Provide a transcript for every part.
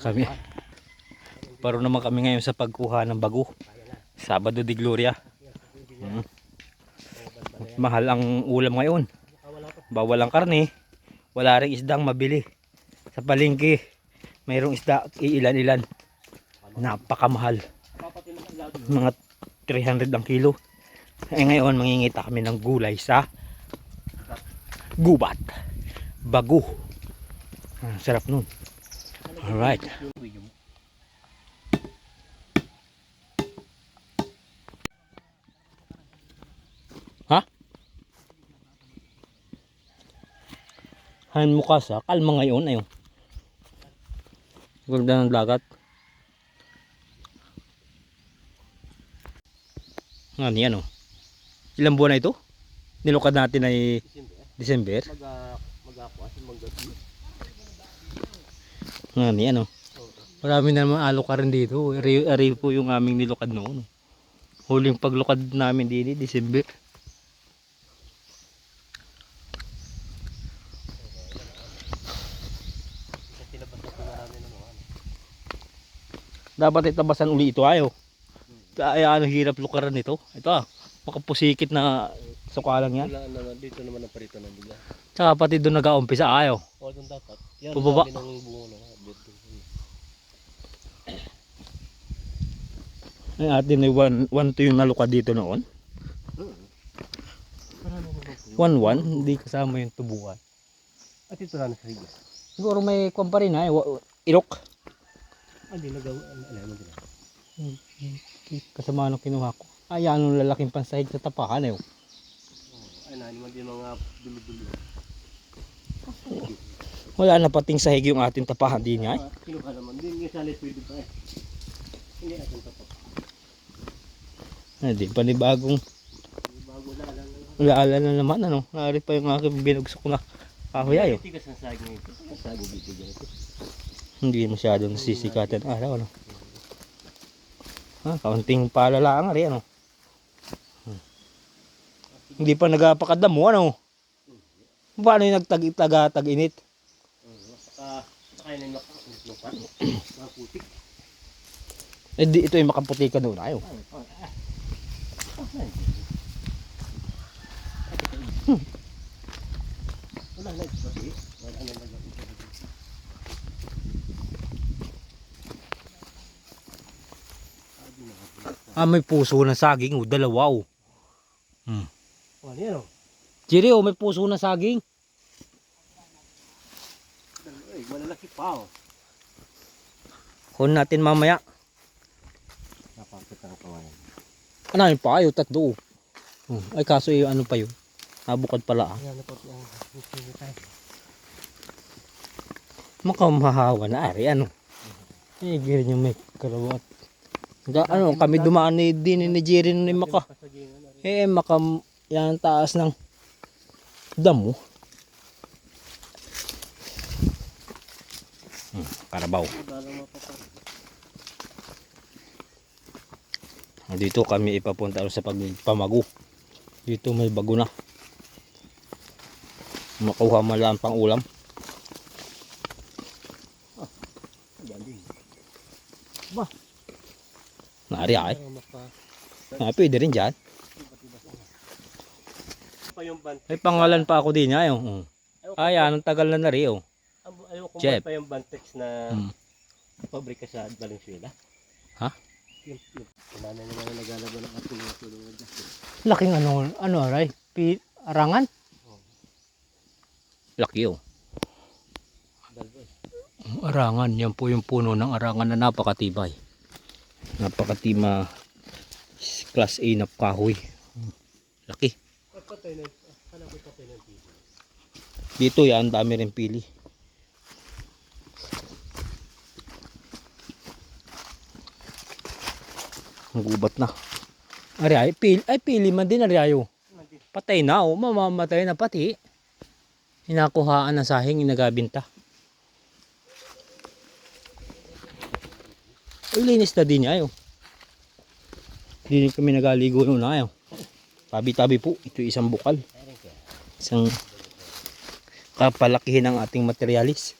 Kami. Paro naman kami ngayon sa pagkuha ng bago. Sabado de Gloria. Mm. Mahal ang ulam ngayon. Bawal ang karne. Wala rin isdang mabili. Sa palengke, mayroong isda iilan-ilan. Napakamahal. Mga 300 ang kilo. Eh ngayon, mangingita kami ng gulay sa gubat. Bago. Ah, sarap nun. Alright. Ha? Han mo sa kalma ngayon ayo. Ganda ng dagat. Nga niyan oh. Ilang buwan na ito? Nilukad natin ay December. Mag-ako at mag-gabi. Nga niyan oh. Marami na naman alo ka rin dito. Ari, ari po yung aming nilukad noon. Huling paglukad namin December. Ng mga ano. Dapat itabasan uli ito ayo. Kaya ano hirap lukaran nito. Ito ah. Makapusikit na sukalang yan. Wala naman, dito naman ang parito ng bigla. Tsaka pati doon nag-aumpisa ayo. O, doon dapat. Yan, Pababa. sabi ng bungo na. Ay atin ay 1 1 yung nalukad dito noon. Marami naman po. 1 1 hindi kasama yung tubuan. At ito na sa higas. Siguro may kwan pa rin wa- ilok. Ah, di nagawa. Ano, alam mo din. Kasama nung kinuha ko. Ay anong lalaking pansahig sa tapakan eh. Ay, na naman din mga dulo-dulo. Wala na pating sahig yung ating tapahan din. Ah, Kinuha naman din. Yung salit pwede pa eh. Hindi atin tapat. Hindi pa ni bagong Bago na naman ano. Nari pa yung aking binugsok na kahoy ayo. Ganito. Hindi masyadong sisikatan araw ano. Ha, kaunting palala nga rin ano. Hindi pa nagapakadamo ano. Paano yung nagtag-taga tag-init? Oo, Saka, saka yun yung lupan. Mga putik. Eh di, ito yung makaputi ka doon ayo. Ay, ay, ay. Ah, ay. Wala na ito. Wala na ito. Ah, may puso na saging. Oh, dalawa oh. Hmm. Oh, yan o. Jerry, oh, may puso na saging. Ay, o. Kunin natin mamaya. Napakit ang kawayan. Ano yun pa? Tatlo. Hmm. Ay, kaso yung ano pa yun. Nabukad pala ah. Tayo. Makamahawa na ari, ano. Eh, girin yung may karawat. Ga, ano, kami dumaan ni din ni Jerry ni Maka. Eh, Maka, yan ang taas ng damo. Karabaw. Dito kami ipapunta sa pagpamago. Dito may bago na. Makuha mo lang pang ulam. Galing. Naari ay. Maka... Ah, pwede rin dyan. May pangalan pa ako din ay. Oh. Ay, anong tagal na na rin. Oh. Jeff. pa yung Bantex na Hmm. pabrika sa Valenzuela. Ha? Yung, yung, naman na naglalaban ng ating mga tulong na dyan. Laking ano, ano aray? Pi, arangan? Laki oh. Eh. Arangan, yan po yung puno ng arangan na napakatibay. Napakatima class A na kahoy. Laki. Dito yan, dami rin pili. Ang gubat na. Ari ay, pili, ay pili man din ari. Patay na oh, mamamatay na pati. Hinakuhaan ng sahing, inagabinta. Ay, linis na din ayo. Hindi kami nagaligo noon ayo. Tabi-tabi po, ito isang bukal. Isang kapalakihin ng ating materialis.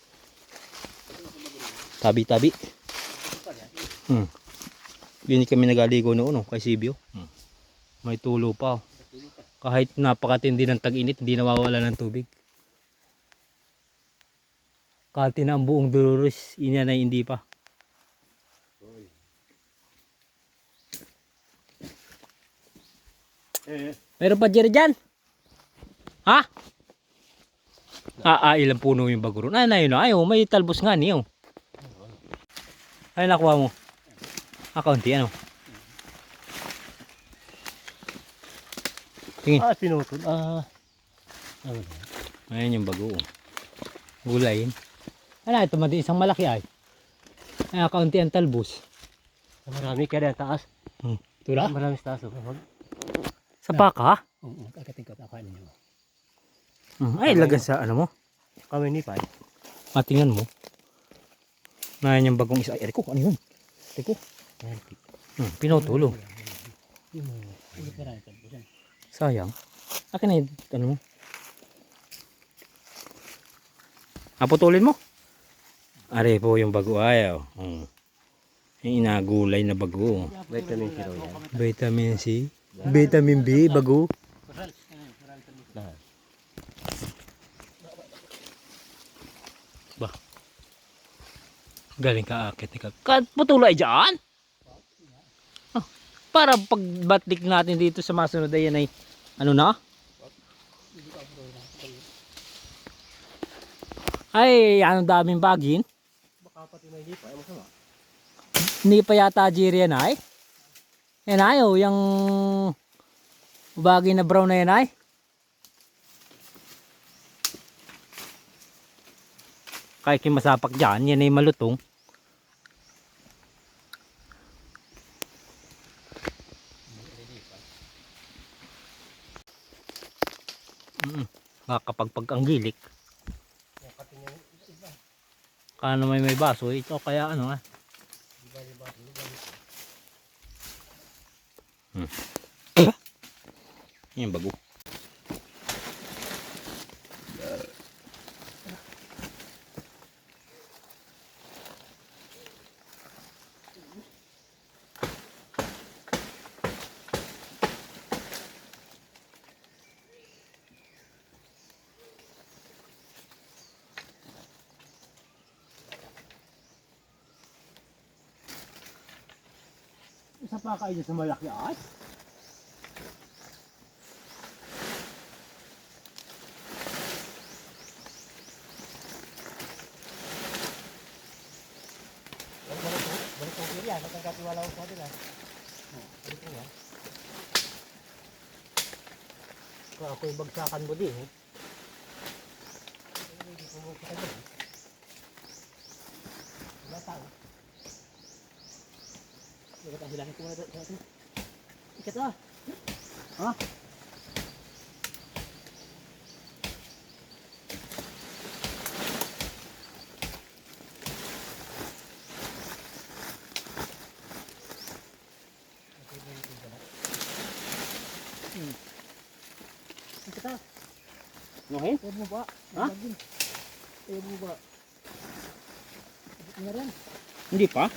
Tabi-tabi. Hmm. Bini kami nagaligo noon, oh, kay Sibyo. Hmm. May tulo pa. Oh. Kahit napakatindi ng tag-init, hindi nawawala ng tubig. Kalti na ang buong Dolores, inya na hindi pa. Meron pa Jerry dyan? Ha? Ah, ah, ilang puno yung bago ron. Ay, na yun. Ay, oh, may talbos nga niyo. Ay, nakuha mo. Ah, kaunti, ano? Tingin. ah, pinutol. Ah, ano ba? Ayan yung bago. oh. Gulay. Ano, ito mati isang malaki ay. Ay, kaunti ang talbos. Marami kaya ang taas. Hmm. Tula? Marami sa taas. oh. Sa paka? Oo, kakating ko kakain niyo. Hmm. Ay, lagan sa ano mo. Kami ni Pai. Matingan mo. Na yung bagong isa. Ay, Eriko, ano yun? Eriko. Hmm, pinutulo. Hindi ka rin talbusan. Sayang. Akin na yung, ano mo? Ah, putulin mo? Are po yung bago ayaw. Hmm. Yung inagulay na bago. Vitamin C yan. Vitamin C. Vitamin B, bago. Lahat. Ba? Galing ka akit. Putulay dyan? Para pagbatlik natin dito sa masunod ay yan ay ano na? Ay, ang daming bagin. Baka pati na hindi pa. Ay, masama. Hindi pa yata Jiri yan ay. Yan ay, oh, yung bagay na brown na yan ay. Kahit yung masapak dyan, yan ay malutong. Mm, nakakapagpag ang gilik. Kano may may baso, ito kaya ano ah. Yan bago. Pa kayo sa malaki ay. Balik ko kiri ah, nagkakatiwala ko sa atin ah. Balik ko ah. Ako yung bagsakan mo din eh. Hindi ko mo kita dyan. Wala tao. Ko muna sa atin. Ikat ah. Ha? Ikat ah. Ngayon? Huwag mo ba? Ha? Huwag mo ba? Hindi pa?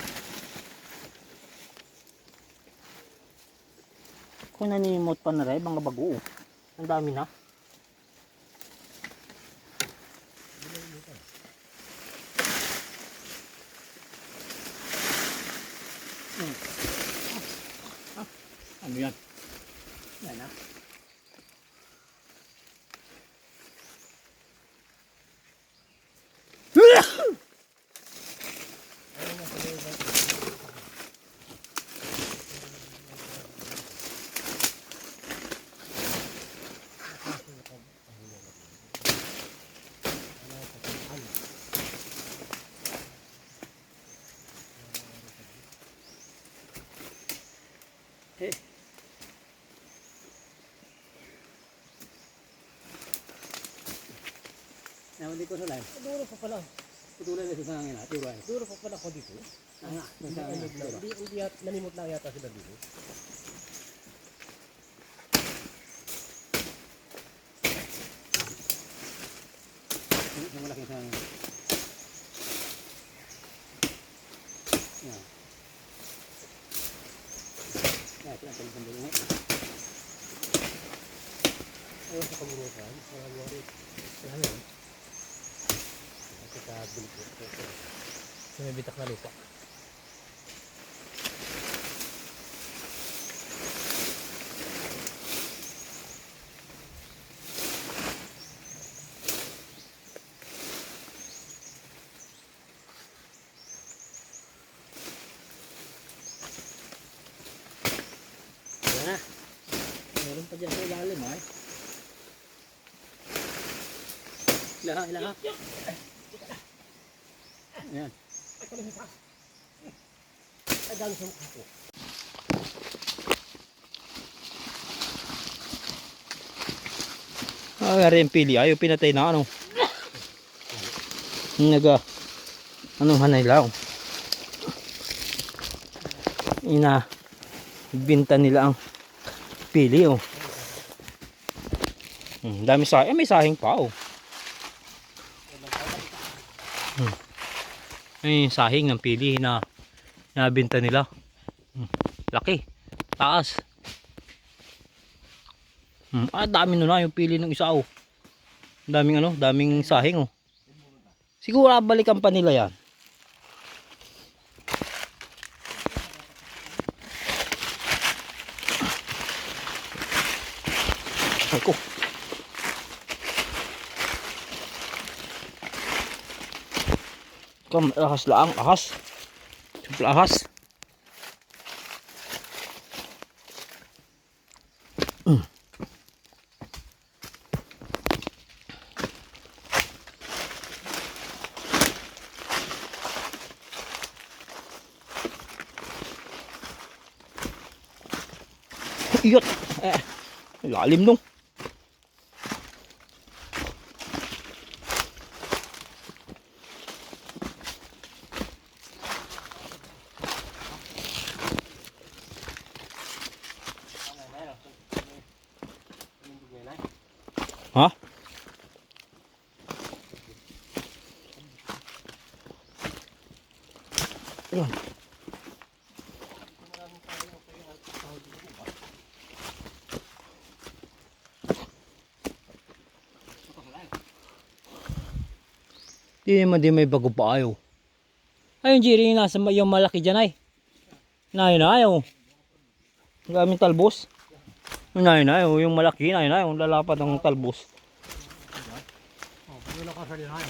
Kung nanimot pa na rin, mga bago. Ang dami na. Naman dito sa line. Duro pa pala. Putulan na sa hangin ha, turuan. Duro pa pala ko dito. Ah. Hindi, hindi, yat- nanimot lang yata sila dito. Yung malaking sa hangin. Yan. Yan, ito ang pagkambali ngayon. Ayun sa kaburukan. Wala mo rin. Wala mo yun. Sa may bitak na lupa. Na. Meron pa dyan sa ilalim. Ilaha, ilaha. Ayan. Ay, dami sa mukha ko. Ah, yari yung pili. Ayaw pinatay na ano. Naga. Anong hanay lao? Ina. Binta nila ang pili oh. Hmm, dami sa eh, may sahing pa oh. Ay, sahing ng pili na nabinta nila. Hmm. Laki. Taas. Hmm, ah, dami nun na yung pili ng isa oh. Daming ano, daming sahing oh. Siguro ah, balikan pa nila yan. Kam, ahas lang, ahas. Simple ahas. Iyot. Eh, lalim. Di naman di may bago pa ayaw. Ayun, Jerry, yung nasa yung malaki dyan ay. Nahin na ayaw. Ang daming talbos. Nahin na ayaw, yung malaki, nahin na ayaw. Talbos. Linahay.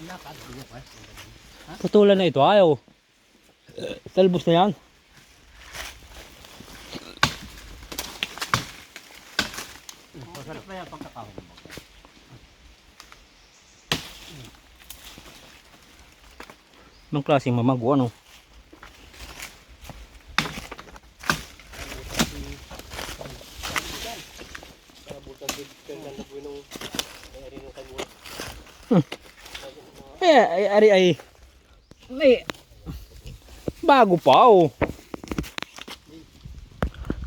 Ang ka. Putulan na ito, ayaw. Talbos na yan. Masarap na yan pagkakahon mo. Anong klaseng mamago, ano? Eh, ay, ari, ay, may, bago pa, oh.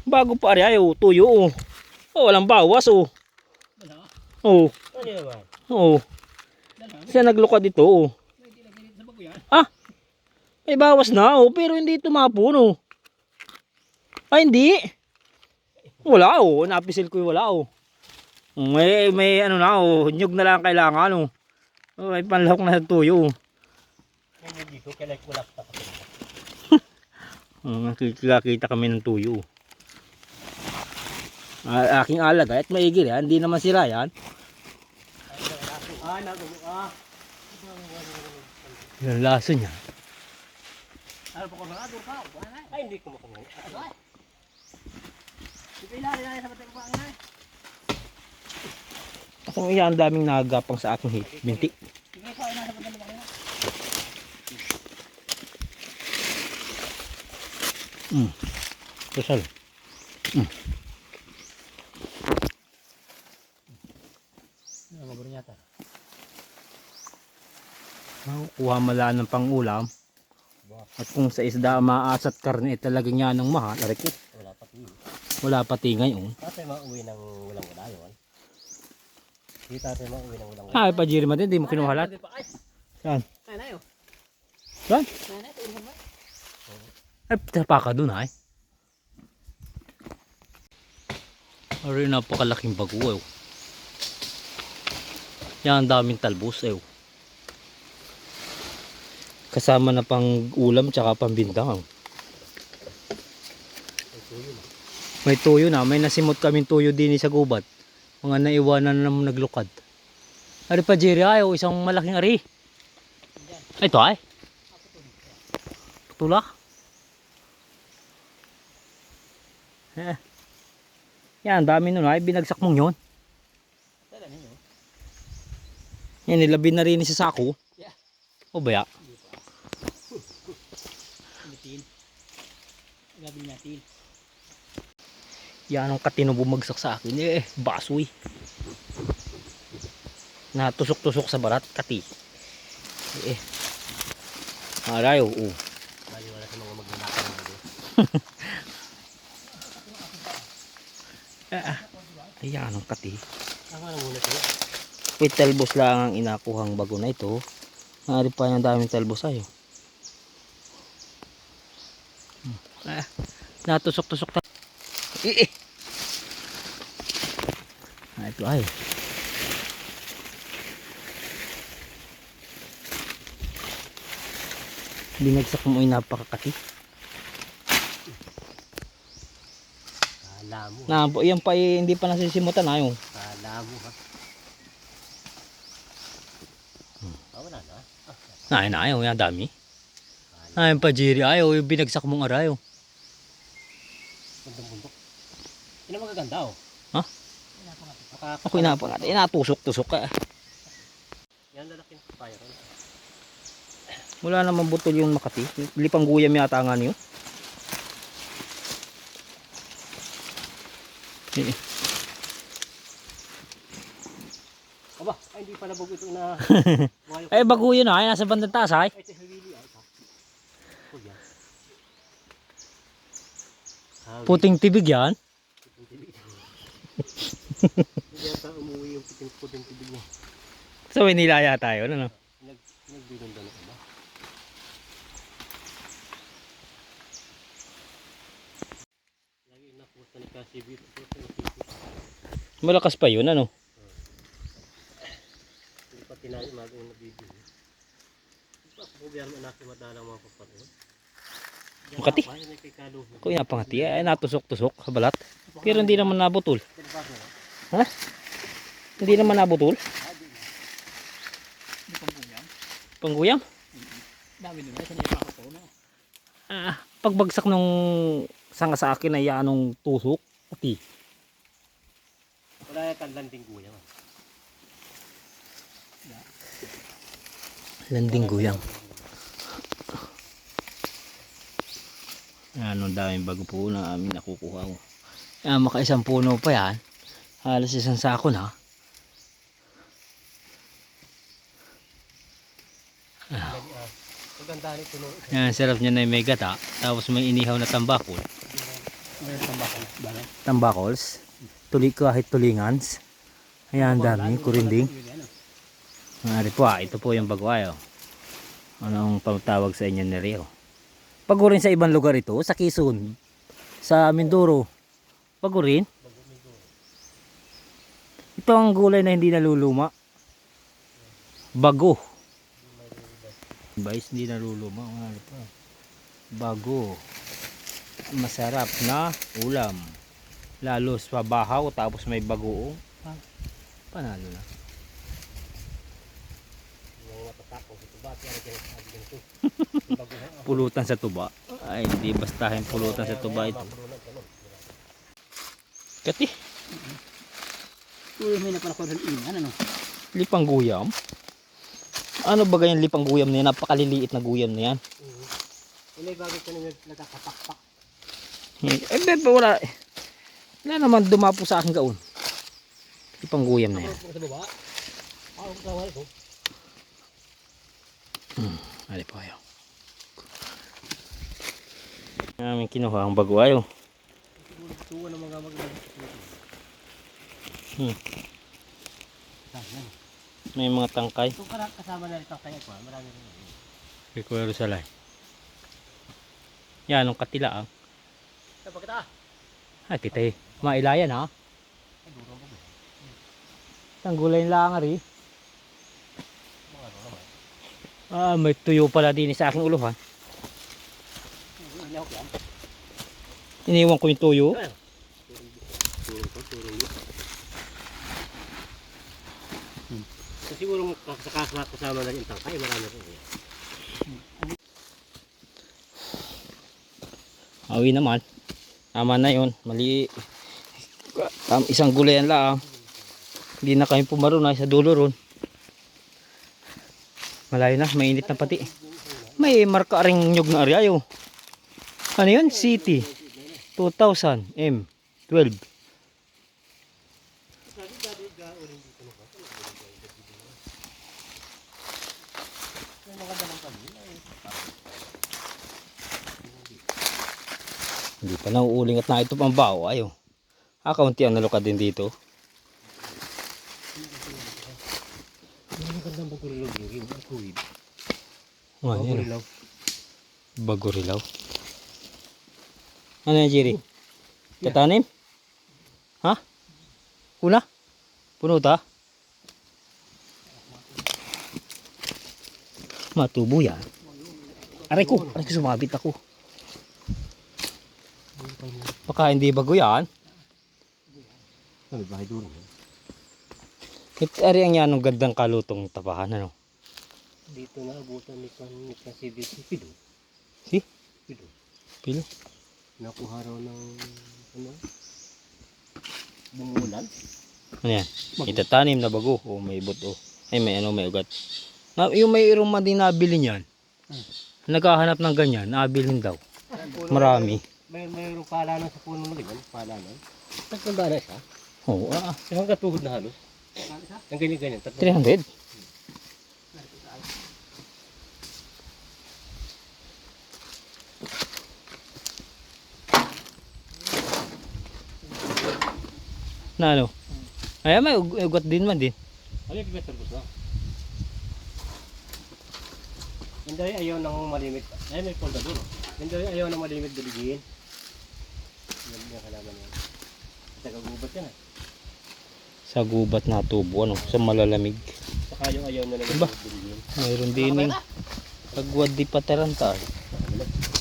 Bago pa, ari, ay, oh, tuyo, oh. Oh, walang bawas, oh. Oh, Ano naman? oh. Siya naglukad dito, oh. May dilagay sa bago yan. May bawas na, oh, pero hindi tumapon, oh. Ay, hindi. Wala, oh. Napisil ko wala, oh. May, may ano na, oh. Nyug na lang kailangan, oh. Oh, may panlahok na tuyo, oh. Dito, kailan ko laptop ako. Oh, nakikita kami ng tuyo. Ah, aking alaga at maigil yan. Hindi naman sira yan. Ah. Ah. Yung laso niya. Ano pa ko? Doon ka. Wala. Ay, hindi ko makamay. Ay. Hindi ilalim na sa batang pang na. Kung iyan, ang daming nagagapang sa aking hit. Binti. Sige, sa ina sa batang pang. Mm. Ano niya ta? Oh, kuha malaan ng pangulam. At kung sa isda maasat karne talagang yan ang mahal. Ko, Wala pa tingin. wala pati ngayon. Tatay mauwi ng walang wala yun. Hindi tatay mauwi ng walang wala. Ay, pa Jerry Martin, hindi mo kinuha lahat. Saan? ay na yun. Saan? Ay na, ito mo. Ay, tapa ka dun ay. Ari, napakalaking bago eh. Yan, ang daming talbos eh. Kasama na pang ulam tsaka pambintang. May tuyo na. May nasimot kaming tuyo din sa gubat. Mga naiwanan na naglukad. Ari pa Jerry ay, oh, isang malaking ari. Ay, ito ay. Tula. Eh. Yan, dami nun ay. Binagsak mong yun. Yan, nilabi na rin sa sako. O baya? Gabi natin. Yan ang katino bumagsak sa akin. Eh, basoy. Natusok-tusok sa barat, kati. Eh. Aray, oo. Bali wala sa mga magnanakaw ng bago. Ayan ang kati. Wait, talbos lang ang inakuhang bago na ito. Nari pa yung daming talbos ayo. Hmm. Ah, natusok-tusok ta. Eh, eh. Ah, ito ay. Binagsak mo yung napakakati. Kala mo. Na, yan pa eh, hindi pa nasisimutan ayo. Kala mo ha. Ah, wala na. Na, Ah, na ayaw, yan dami. kala. Ayun pa, Jerry, ayaw, yung binagsak mong arayo. Bundok bundok. Yan ang magaganda oh. Ha? Naka, Ako inapangat, inatusok-tusok ka. Yan lalaking fire. Ano? Wala namang butol yung Makati. Lipang guyam yata nga niyo. Eh, Aba, ay hindi pala bago ito na. Eh, bago yun ay, nasa bandang taas ay. Ay, ay. Hawili. Puting tibig yan. Yata umuwi yung puting puting tibig niya. Sa Manila yata yun, ano? Nag, nagbiganda na ba? Lagi Kasibir. Pusta ni Kasibir. Malakas pa yun, ano? Hindi pa tinayo nabibili. Ito ako biyar mo anak madalang mga papalo. Makati. Ako inapangati, ay natusok-tusok sa balat. Pero hindi naman nabutol. Ha? Hindi naman nabutol. Pangguyam? Dami nila sa nakakato na. Ah, pagbagsak nung sanga sa akin ay anong tusok. Pati. Wala yung landing kuya. Landing guyang. Ano daming bago po na amin nakukuha ko. Ah, makaisang puno pa yan. Halos isang sako na. Tulo. Yan, sarap niya na yung may gata. Tapos may inihaw na tambakol. Tambakols. Tuli kahit tulingans. Ayan, dami. Kurinding. Ano po ah, ito po yung baguayo. Anong pagtawag sa inyo ni Rio? Bago rin sa ibang lugar ito, sa Quezon, sa Mindoro. Bago rin. Ito ang gulay na hindi naluluma. Bago. Guys, hindi naluluma. Ano pa? Bago. Masarap na ulam. Lalo sa bahaw, tapos may bagoong. Pa- Panalo. Bago na. Pulutan sa tuba. Ay, hindi bastahin pulutan sa tuba ito. Kati, Uy, may napalako rin ingan. Ano? lipang guyam. Ano ba ganyan lipang guyam na yan? Napakaliliit na guyam na yan. May bago ko na nagkakapakpak. Eh, bebe, wala. Wala naman dumapo sa akin gaon. Lipang guyam na yan. Sa baba. Ako kawal ko. Ali po kayo. Namin kinuha ang baguayo. Tuwa ng mga magmag. Hmm. May mga tangkay. Ito ka kasama na rin tayo ko. Marami rin. Require sa lay. Yan, ang katila ah. Sa pagkita. Ay, kita eh. Mailayan ha. Ay, duro mo. Isang gulay lang ari. Mga naman. Ah, may tuyo pala din sa aking uluhan. Hindi ako yan. Iniwan ko yung tuyo. Yun. So, siguro sa kasama kasama na yung tangkay, marami ko. Awi naman. Tama na yun. Mali. Um, isang gulayan lang. Hindi na kami pumarunay sa dulo ron. Malayo na. Mainit na pati. May marka ring nyug na ariayo. Ano yun? City. 2000 M. 12. Hindi pa nauuling at na ito pang bao. Ayo. Ah, kaunti ang nalukad din dito. Ang gandang bagurilaw. Oh, yan. Bagurilaw. Bagurilaw. Ano yan, Jerry? Katanim? Ha? Una? Puno ta? Matubo yan. Aray ko, aray ko sumabit ako. Baka hindi bago yan. Sabi bahay. Ito ari ang yan ang gandang kalutong tapahan. Ano? Dito na abutan ni kan ni kasi dito si? Pido. Pilo? Nakuha raw ng ano? Bungulan. Ano yan? Itatanim na bago. O may ibot o. Ay may ano may ugat. Na, yung may irong din nabili niyan. Naghahanap ng ganyan. Nabilin daw. Marami. May mayroong palanan sa puno ng ganyan, palanan. Tagtanda na siya. Oo, ah. Yung hanggang tuhod na halos. Ang ganyan-ganyan. Tatlo. 300. Na ano? Ay, may ug- ugat din man din. Ano yung better na? Hindi ayaw ng malimit. Ay may punta duro. Hindi ayaw ng malimit biligin. Yan yung halaman yan. Tagagubat yan ah. Sa gubat na tubo, ano? Sa malalamig. Saka yung ayaw na ng Ba? biligin. Mayroon din yung pagwad di pataranta. Kasamahan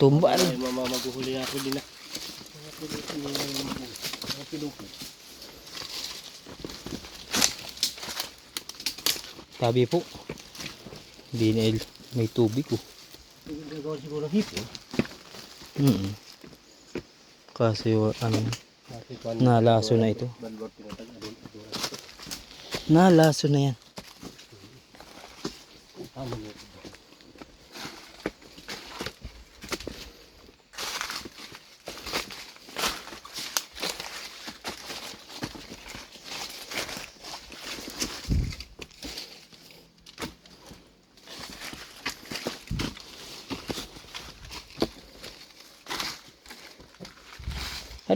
Ano tumba? Ay mama maguhuli ako din na. Mga piluki mga piluki. Tabi po. Hindi na il- may tubig oh. Gagawa siguro ng hipo. Mm Kasi ano, Kasi kung nalaso na ito. Nalaso na yan. Ano mo?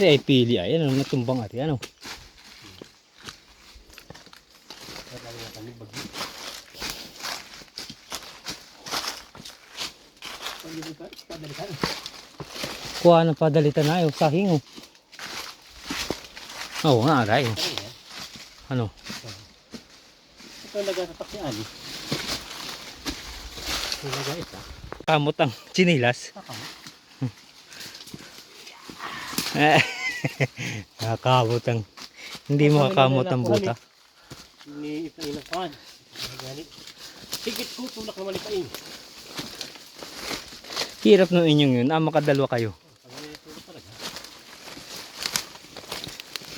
Ari ay pili ay ano natumbang ari ano. Kuha ng padalitan na yung sahing oh. Oo nga aray. oh. Ano? Ito nagatatak si Ali. Ito ang nagait ah. Kamot ang chinilas. Kakamo. Nakakamot ang hindi mo kakamot ang buta. Ni nakuhan. Ganit. Higit ko tulak naman ito Hirap ng inyong yun. Ah, makadalwa kayo.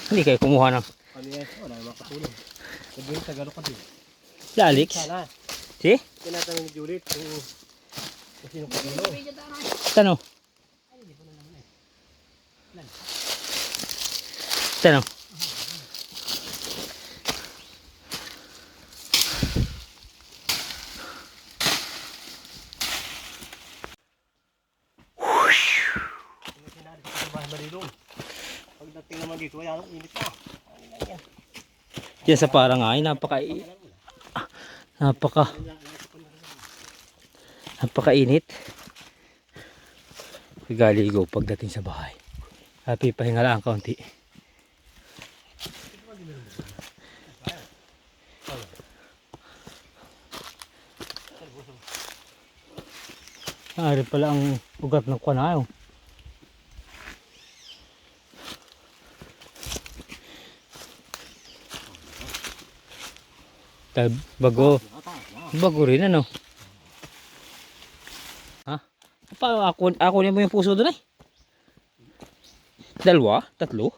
Hindi kayo kumuha ng Kami ay wala naman katulong. Sabi yung Tagalog ka din. Lalix. Si? Tinatanong ni Juliet kung sino katulong. Tano? Yan o. Yan sa parang ay napaka ah, napaka napakainit. Galigo pagdating sa bahay. Happy pahingalaan kaunti. Ari pala ang ugat ng kwanayo. Bago. Bago rin ano. Ha? Pa ako ako mo yung puso doon ay. Dalawa, tatlo.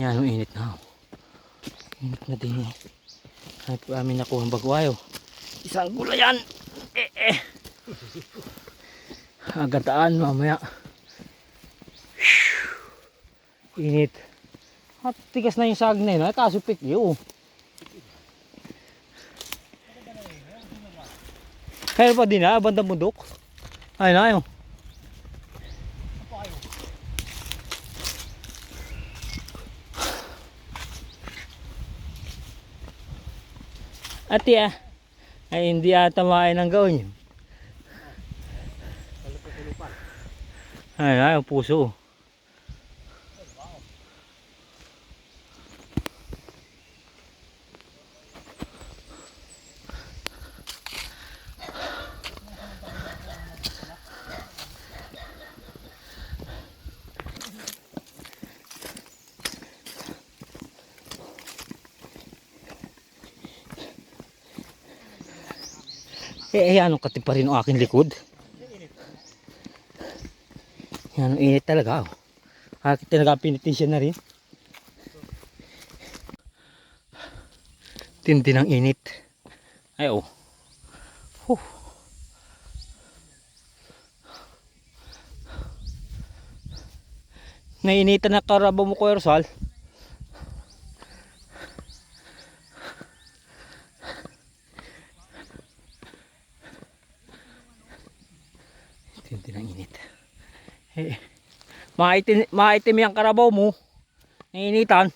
Yan ang init na. Init na din. eh. Ay amin nakuha ang bagwayo. Isang gulayan. Agataan mamaya. Init. At tigas na yung sag na yun. Ay, kaso pikyo. Kaya pa din na, bandang bundok. Ay na yun. Ate ah, ay hindi ata makain ng gawin yun. Ay yung puso. Eh, eh ano kati pa rin ang aking likod. Yan, ang init talaga. Oh. Akin talaga pinitin na rin. Tindi ng init. Ay, oh. Huh. Nainitan na karabo mo ko, Ersal. Tindi ng init. Eh, maitim, maitim yung karabaw mo. Nainitan.